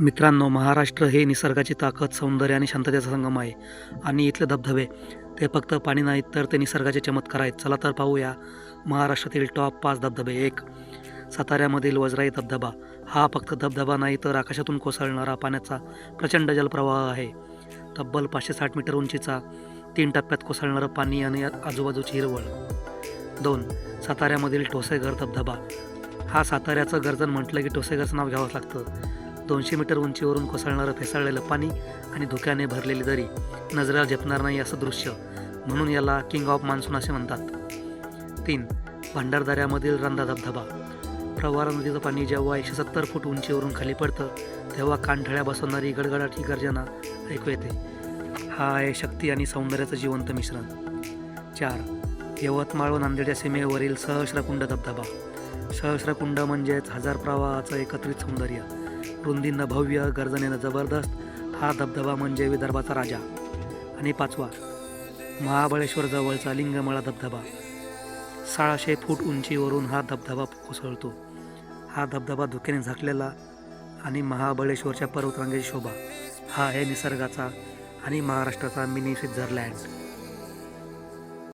मित्रांनो महाराष्ट्र हे निसर्गाची ताकद सौंदर्य आणि शांततेचा संगम आहे. आणि इथले धबधबे ते फक्त पाणी नाहीत तर ते निसर्गाचे चमत्कार आहेत. चला तर पाहूया महाराष्ट्रातील टॉप पाच धबधबे. एक साताऱ्यामधील वज्राई धबधबा. हा फक्त धबधबा नाही तर आकाशातून कोसळणारा पाण्याचा प्रचंड जलप्रवाह आहे. तब्बल पाचशे साठ मीटर उंचीचा तीन टप्प्यात कोसळणारं पाणी आणि आजूबाजूची हिरवळ. दोन साताऱ्यामधील ठोसेघर धबधबा. हा साताऱ्याचं गर्जन म्हटलं की ठोसेघरचं नाव घ्यावंच लागतं. दोनशे मीटर उंचीवरून कोसळणारं फेसाळलेलं पाणी आणि धुक्याने भरलेली दरी नजरा झेपणार नाही असं दृश्य म्हणून याला किंग ऑफ मान्सून असे म्हणतात. तीन भंडारदाऱ्यामधील रंधा धबधबा. प्रवारा नदीचं पाणी जेव्हा एकशे सत्तर फूट उंचीवरून खाली पडतं तेव्हा कानठळ्या बसवणारी गडगडाची गर्जना ऐकू येते. हा आहे शक्ती आणि सौंदर्याचं जिवंत मिश्रण. चार यवतमाळ व नांदेडच्या सीमेवरील सहस्रकुंड धबधबा. सहस्रकुंड म्हणजेच हजार प्रवाहाचं एकत्रित सौंदर्य. रुंदीनं भव्य गर्जनेनं जबरदस्त. हा धबधबा म्हणजे विदर्भाचा राजा. आणि पाचवा महाबळेश्वरजवळचा लिंगमळा धबधबा. सहाशे फूट उंचीवरून हा धबधबा कोसळतो. हा धबधबा धुक्याने झाकलेला आणि महाबळेश्वरच्या पर्वतरांगेची शोभा. हा आहे निसर्गाचा आणि महाराष्ट्राचा मिनी स्वित्झरलँड